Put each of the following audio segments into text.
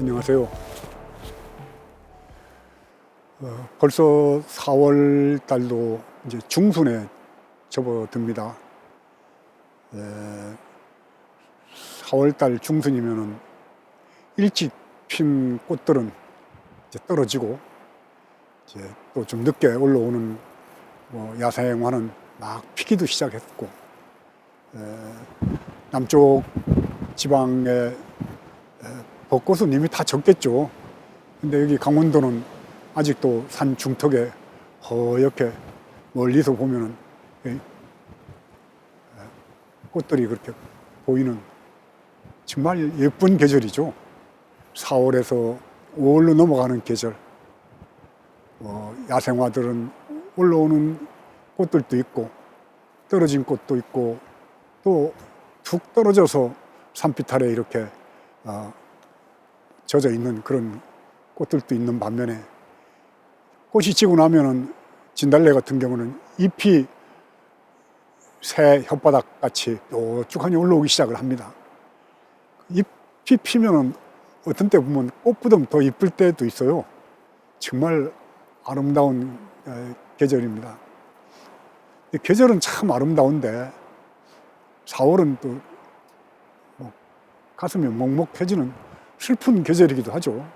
안녕하세요. 어, 벌써 4월 달도 이제 중순에 접어듭니다. 에, 4월 달 중순이면은 일찍 핀 꽃들은 이제 떨어지고 이제 또 좀 늦게 올라오는 뭐 야생화는 막 피기도 시작했고 에, 남쪽 지방에 벚꽃은 이미 다 졌겠죠. 근데 여기 강원도는 아직도 산 중턱에 허옇게 멀리서 보면은 이 꽃들이 그렇게 보이는 정말 예쁜 계절이죠. 4월에서 5월로 넘어가는 계절. 어, 야생화들은 올라오는 꽃들도 있고 떨어진 꽃도 있고 또 툭 떨어져서 아래 이렇게 어, 젖어 있는 그런 꽃들도 있는 반면에 꽃이 지고 나면은 진달래 같은 경우는 잎이 새 혓바닥 같이 뾰족하니 올라오기 시작을 합니다. 잎이 피면은 어떤 때 보면 꽃보다 더 이쁠 때도 있어요. 정말 아름다운 에, 계절입니다. 이 계절은 참 아름다운데 4월은 또 뭐 가슴이 먹먹해지는 슬픈 계절이기도 하죠.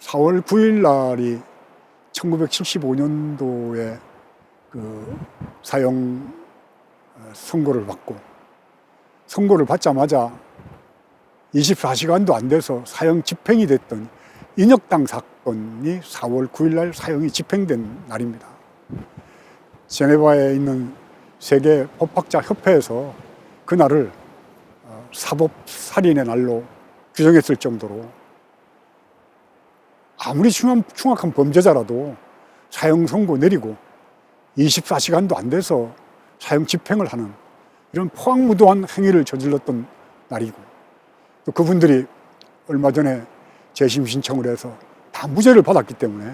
4월 9일 날이 1975년도에 그 사형 어, 선고를 받고 선고를 받자마자 24시간도 안 돼서 사형 집행이 됐던 인혁당 사건이 4월 9일 날 사형이 집행된 날입니다. 제네바에 있는 세계 법학자 협회에서 그날을 어, 사법 살인의 날로 규정했을 정도로 아무리 흉악한 범죄자라도 사형 선고 내리고 24시간도 안 돼서 사형 집행을 하는 이런 포악무도한 행위를 저질렀던 날이고 또 그분들이 얼마 전에 재심 신청을 해서 다 무죄를 받았기 때문에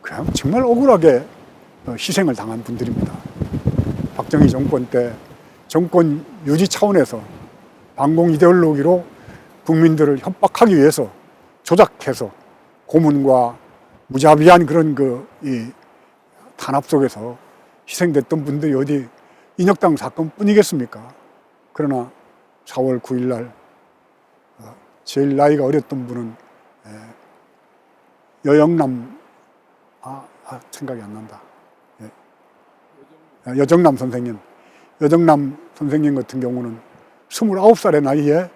그냥 정말 억울하게 어, 희생을 당한 분들입니다. 박정희 정권 때 정권 유지 차원에서 반공 이데올로기로 국민들을 협박하기 위해서 조작해서 고문과 무자비한 그런 그 이 탄압 속에서 희생됐던 분들이 어디 인혁당 사건뿐이겠습니까? 그러나 4월 9일 날 어, 제일 나이가 어렸던 분은 에, 여영남 아, 아 생각이 안 난다. 예. 여정남 선생님, 여정남 선생님 같은 경우는 29살의 나이에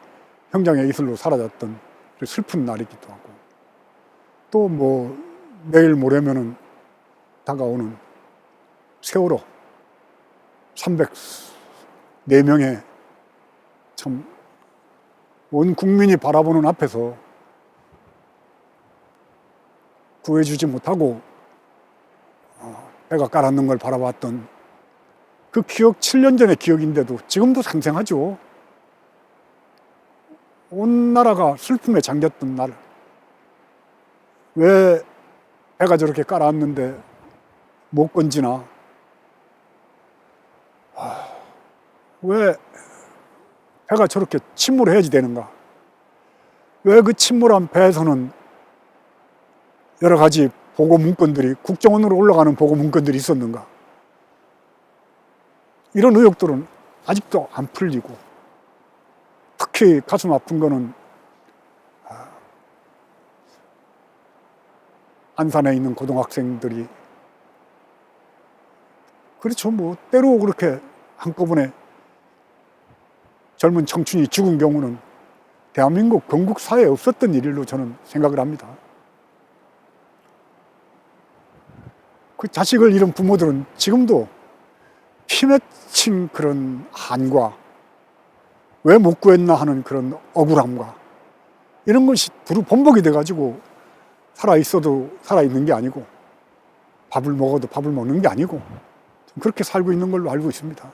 형장의 이슬로 사라졌던 슬픈 날이기도 하고 또 뭐 내일 모레면은 다가오는 세월호 304명의 참 온 국민이 바라보는 앞에서 구해주지 못하고 어, 배가 깔았는 걸 바라봤던 그 기억 7년 전의 기억인데도 지금도 생생하죠. 온 나라가 슬픔에 잠겼던 날. 왜 배가 저렇게 깔아왔는데 못 건지나. 아, 왜 배가 저렇게 침몰해야지 되는가? 왜 그 침몰한 배에서는 여러 가지 보고 문건들이 국정원으로 올라가는 보고 문건들이 있었는가? 이런 의혹들은 아직도 안 풀리고 특히 가슴 아픈 거는 아, 안산에 있는 고등학생들이 그렇죠 뭐 때로 그렇게 한꺼번에 젊은 청춘이 죽은 경우는 대한민국 건국 사회에 없었던 일로 저는 생각을 합니다. 그 자식을 잃은 부모들은 지금도 피 맺힌 그런 한과 왜 못 구했나 하는 그런 억울함과 이런 것이 두루 번복이 돼가지고 살아 있어도 살아 있는 게 아니고 밥을 먹어도 밥을 먹는 게 아니고 그렇게 살고 있는 걸로 알고 있습니다.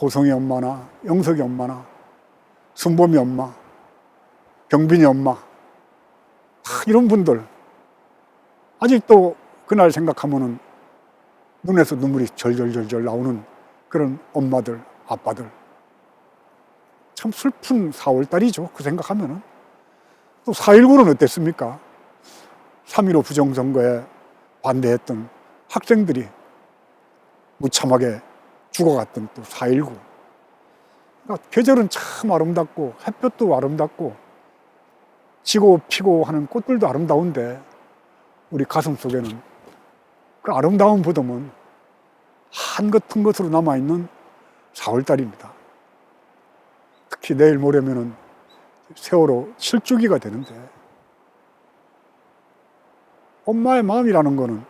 호성이 엄마나 영석이 엄마나 순범이 엄마, 경빈이 엄마 다 이런 분들 아직도 그날 생각하면은 눈에서 눈물이 절절절절 나오는 그런 엄마들, 아빠들. 참 슬픈 4월달이죠. 그 생각하면은. 또 4.19는 어땠습니까? 3.15 부정선거에 반대했던 학생들이 무참하게 죽어갔던 또 4.19. 그러니까 계절은 참 아름답고 햇볕도 아름답고 지고 피고 하는 꽃들도 아름다운데 우리 가슴 속에는 그 부dom은 한 같은 것으로 남아있는 4월달입니다. 특히 내일 모레면은 세월호 7주기가 되는데 엄마의 마음이라는 거는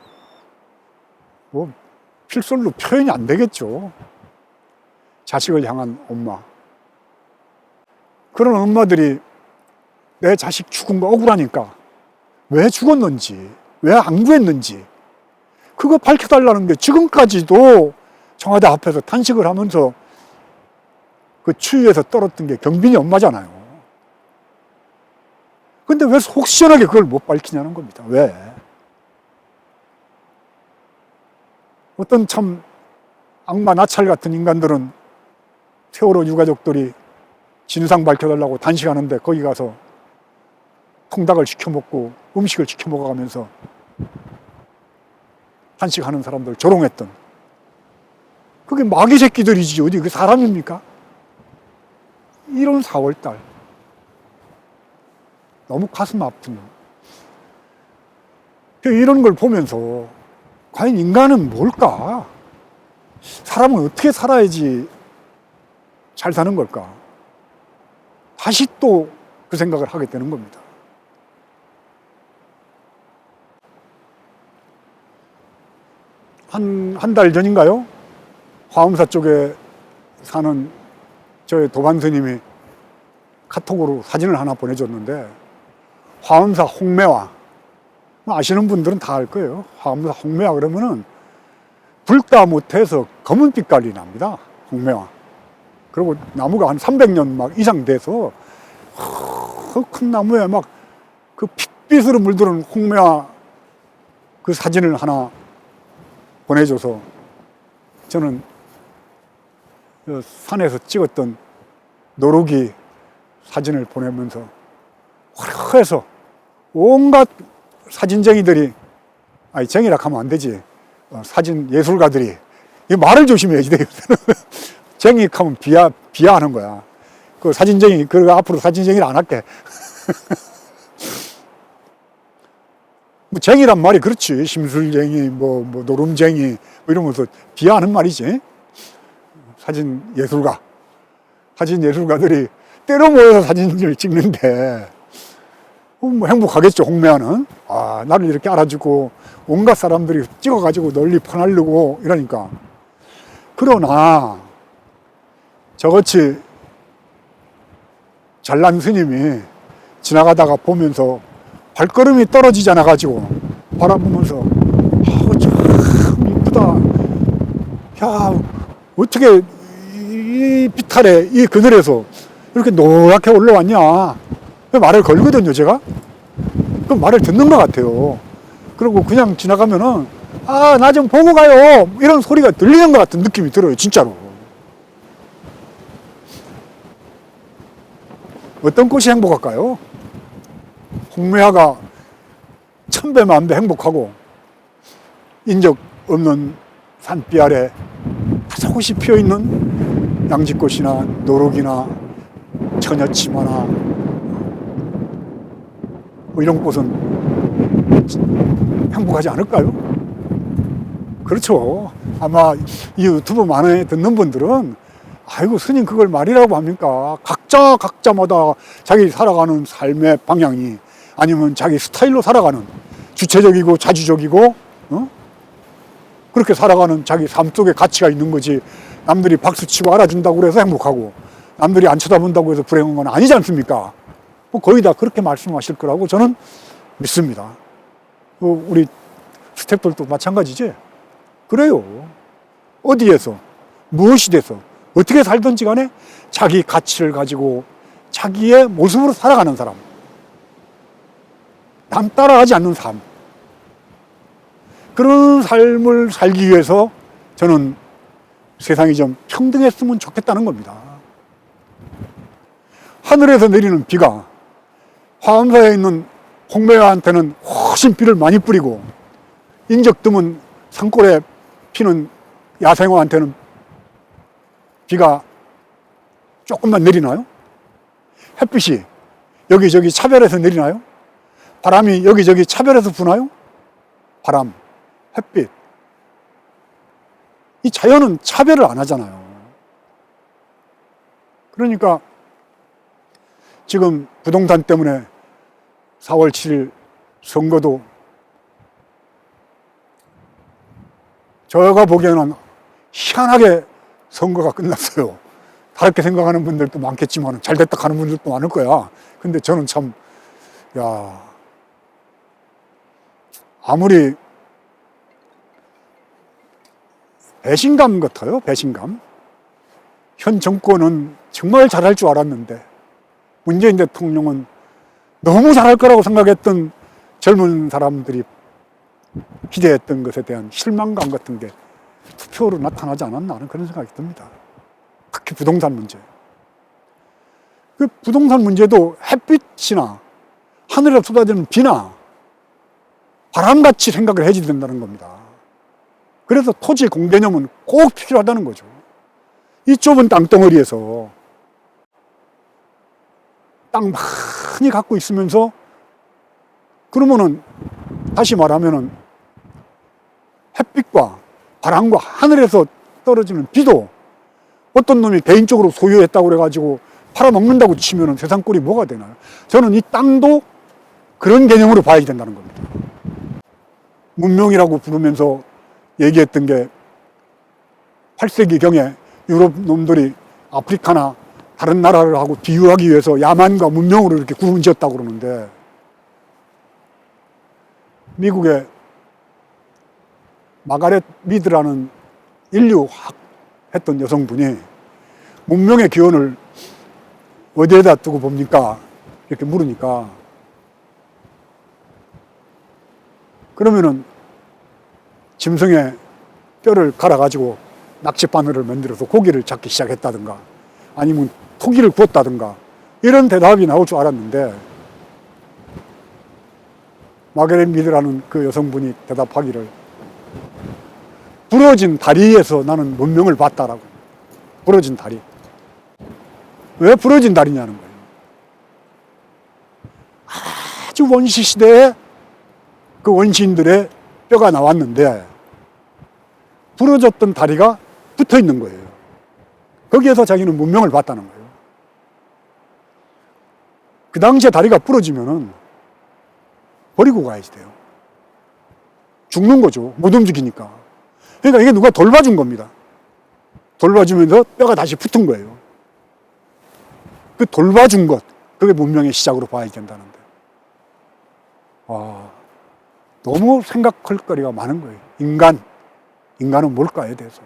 뭐 필설로 표현이 안 되겠죠. 자식을 향한 엄마. 그런 엄마들이 내 자식 죽은 거 억울하니까 왜 죽었는지, 왜 안 구했는지 그거 밝혀달라는 게 지금까지도 청와대 앞에서 탄식을 하면서 그 추위에서 떨었던 게 경빈이 엄마잖아요. 근데 왜 속 시원하게 그걸 못 밝히냐는 겁니다. 왜? 어떤 참 악마 나찰 같은 인간들은 세월호 유가족들이 진상 밝혀달라고 단식하는데 거기 가서 통닭을 시켜 먹고 음식을 시켜 먹어가면서 단식하는 사람들 조롱했던 그게 마귀 새끼들이지 어디 그 사람입니까? 이런 4월달 너무 가슴 아픈 이런 걸 보면서 과연 인간은 뭘까? 사람은 어떻게 살아야지 잘 사는 걸까? 다시 또 그 생각을 하게 되는 겁니다. 한, 한 달 전인가요? 화엄사 쪽에 사는 저의 도반 스님이 카톡으로 사진을 하나 보내줬는데, 화엄사 홍매화. 뭐 아시는 분들은 다 알 거예요. 화엄사 홍매화 그러면은 불다 못해서 검은 빛깔이 납니다. 홍매화. 그리고 나무가 한 300년 막 이상 돼서 그큰 나무에 막 그 핏빛으로 물드는 홍매화 그 사진을 하나 보내줘서 저는 그 산에서 찍었던 노루기 사진을 보내면서 화려해서 온갖 사진쟁이들이 아니 쟁이라 하면 안 되지. 어, 사진 예술가들이 이 말을 조심해야지 돼요 쟁이 하면 비하 비하하는 거야. 그 사진쟁이 그 앞으로 사진쟁이를 안 할게. 뭐 쟁이란 말이 그렇지. 심술쟁이 뭐, 뭐 노름쟁이 뭐 이러면서 비하하는 말이지 사진 예술가 사진 예술가들이 때려 모여서 사진을 찍는데 어, 뭐 행복하겠죠 홍매화는? 아 나를 이렇게 알아주고 온갖 사람들이 찍어가지고 널리 퍼날르고 이러니까. 그러나 저같이 잘난 스님이 지나가다가 보면서 발걸음이 떨어지지 않아 가지고 바라보면서 아우 참 이쁘다. 야 어떻게 이 비탈에 이 그늘에서 이렇게 노랗게 올라왔냐? 말을 걸거든요 제가. 그럼 말을 듣는 것 같아요. 그리고 그냥 지나가면은 아 나 좀 보고 가요! 이런 소리가 들리는 것 같은 느낌이 들어요 진짜로. 어떤 꽃이 행복할까요? 홍매화가 천배 만배 행복하고 인적 없는 산비 아래 다소곳이 피어있는 양지꽃이나 노록이나 처녀치마나 뭐 이런 꽃은 행복하지 않을까요? 그렇죠. 아마 이 유튜브 만에 듣는 분들은 아이고 스님 그걸 말이라고 합니까? 각자 각자마다 자기 살아가는 삶의 방향이 아니면 자기 스타일로 살아가는 주체적이고 자주적이고 어? 그렇게 살아가는 자기 삶 속에 가치가 있는 거지 남들이 박수치고 알아준다고 그래서 행복하고 남들이 안 쳐다본다고 해서 불행한 건 아니지 않습니까? 뭐 거의 다 그렇게 말씀하실 거라고 저는 믿습니다. 뭐 우리 스태프들도 마찬가지지? 그래요. 어디에서, 무엇이 돼서, 어떻게 살든지 간에 자기 가치를 가지고 자기의 모습으로 살아가는 사람. 남 따라가지 않는 삶. 그런 삶을 살기 위해서 저는 세상이 좀 평등했으면 좋겠다는 겁니다. 하늘에서 내리는 비가 화엄사에 있는 홍매화한테는 훨씬 비를 많이 뿌리고 인적 드문 산골에 피는 야생화한테는 비가 조금만 내리나요? 햇빛이 여기저기 차별해서 내리나요? 바람이 여기저기 차별해서 부나요? 바람, 햇빛. 이 자연은 차별을 안 하잖아요. 그러니까 지금 부동산 때문에 4월 7일 선거도 저가 보기에는 희한하게 선거가 끝났어요. 다르게 생각하는 분들도 많겠지만 잘 됐다 하는 분들도 많을 거야. 근데 저는 참, 야, 아무리 배신감 같아요. 배신감. 현 정권은 정말 잘할 줄 알았는데 문재인 대통령은 너무 잘할 거라고 생각했던 젊은 사람들이 기대했던 것에 대한 실망감 같은 게 투표로 나타나지 않았나 하는 그런 생각이 듭니다. 특히 부동산 문제. 그 부동산 문제도 햇빛이나 하늘에 쏟아지는 비나 바람같이 생각을 해줘야 된다는 겁니다. 그래서 토지 공개념은 꼭 필요하다는 거죠. 이 좁은 땅덩어리에서 땅 많이 갖고 있으면서 그러면은 다시 말하면은 햇빛과 바람과 하늘에서 떨어지는 비도 어떤 놈이 개인적으로 소유했다고 그래가지고 팔아먹는다고 치면은 세상 꼴이 뭐가 되나요? 저는 이 땅도 그런 개념으로 봐야 된다는 겁니다. 문명이라고 부르면서 얘기했던 게 8세기경에 유럽 놈들이 아프리카나 다른 나라를 하고 비유하기 위해서 야만과 문명으로 이렇게 구분 지었다고 그러는데 미국의 마가렛 미드라는 인류학 했던 여성분이 문명의 기원을 어디에다 두고 봅니까? 이렇게 물으니까 그러면은 짐승의 뼈를 갈아가지고 낚싯바늘을 만들어서 고기를 잡기 시작했다든가 아니면 토기를 구웠다든가 이런 대답이 나올 줄 알았는데 마게렛 미드라는 그 여성분이 대답하기를 부러진 다리에서 나는 문명을 봤다라고. 부러진 다리. 왜 부러진 다리냐는 거예요. 아주 원시 시대에 그 원시인들의 뼈가 나왔는데 부러졌던 다리가 붙어 있는 거예요. 거기에서 자기는 문명을 봤다는 거예요. 그 당시에 다리가 부러지면은 버리고 가야지 돼요. 죽는 거죠. 못 움직이니까. 그러니까 이게 누가 돌봐준 겁니다. 돌봐주면서 뼈가 다시 붙은 거예요. 그 돌봐준 것, 그게 문명의 시작으로 봐야 된다는데. 와, 너무 생각할 거리가 많은 거예요. 인간, 인간은 뭘까에 대해서.